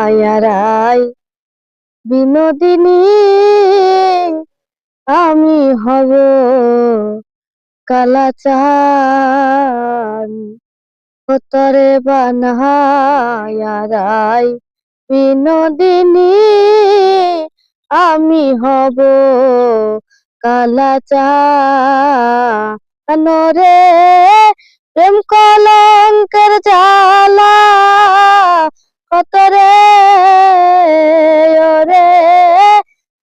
বানায়ারাই বিনোদিনী, আমি হব কালাচান হতরে বানায়ারাই বিনোদিনী, আমি হব কালাচান রে প্রেম কলঙ্কের জ্বালা কত রে ওরে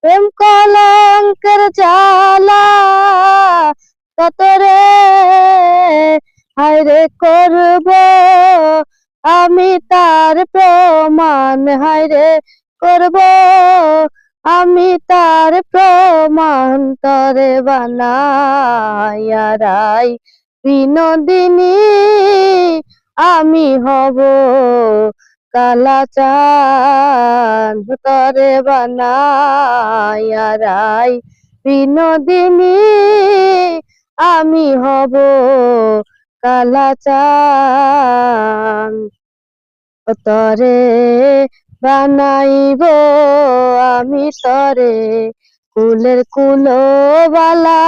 প্রেম কলঙ্কের জ্বালা কত রে হায়রে করব আমি তার প্রমাণ, হায়রে করব আমি তার প্রমাণ তরে বানায়ারাই বিনোদিনী, আমি হব কালাচান তরে বানায়ারাই বিনোদিনী আমি হব কালাচান তরে বানাইব। আমি তরে কুলের কুলোবালা।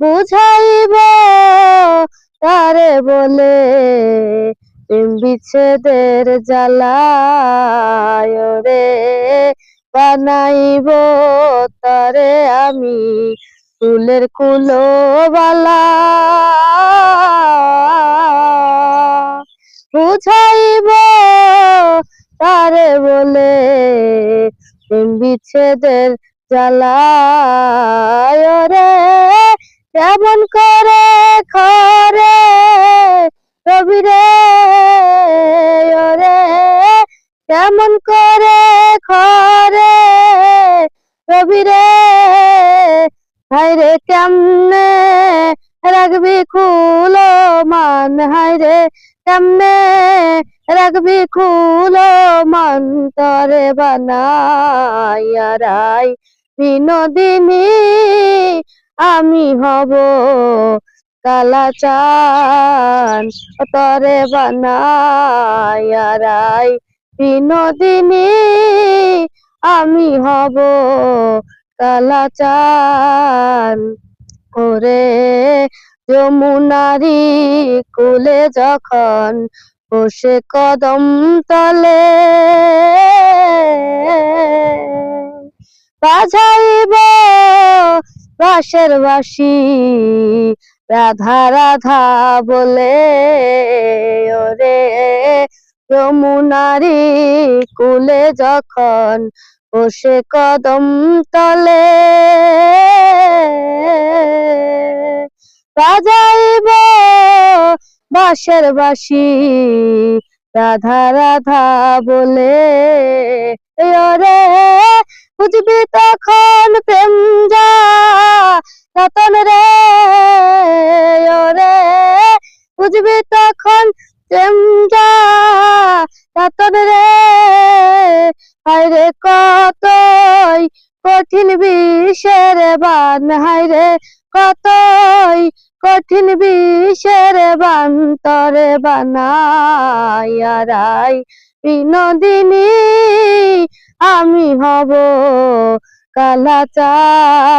বুঝাইব বলে, প্রেম বিচ্ছেদের জ্বালায় রে বানাইব তারে আমি ফুলের কুলোবালা। বুঝাইব তারে বলে, প্রেম বিচ্ছেদের জ্বালায় রে কেমন করে খরে রবি রে? ওরে, কেমন করে খরে রবি রে? হাইরে কেমনে রাখবি খুলো মান? হাইরে কেমনে রাখবি খুলো মান? তরে বানায়ারাই বিনোদিনী। হব? কালাচান তরে বানায়ারাই বিনোদিনী, আমি হব কালাচান ওরে যমুনারি কুলে যখন বসে কদম তলে, বাজাইব বাঁশের বাঁশি রাধা রাধা বলে, ওরে যমুনারি কুলে যখন বসে কদম তলে, বাজাইব বাঁশের বাঁশি, রাধা রাধা বলে, ওরে বুঝবি তখন প্রেম যা, রতন রে, ওরে। বুঝবি তখন প্রেম যা, রতন রে। কতই কঠিন বিষের বান হায়রে কতই কঠিন বিষের বান, তরে বানায়ারাই বিনোদিনী আমি হব কালাচান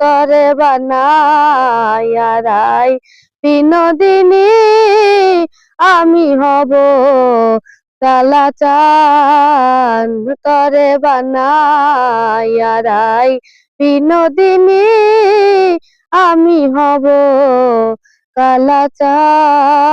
তরে বানায়ারাই বিনোদিনী, আমি হব কালাচান তরে বানায়ারাই বিনোদিনী, আমি হব কালাচান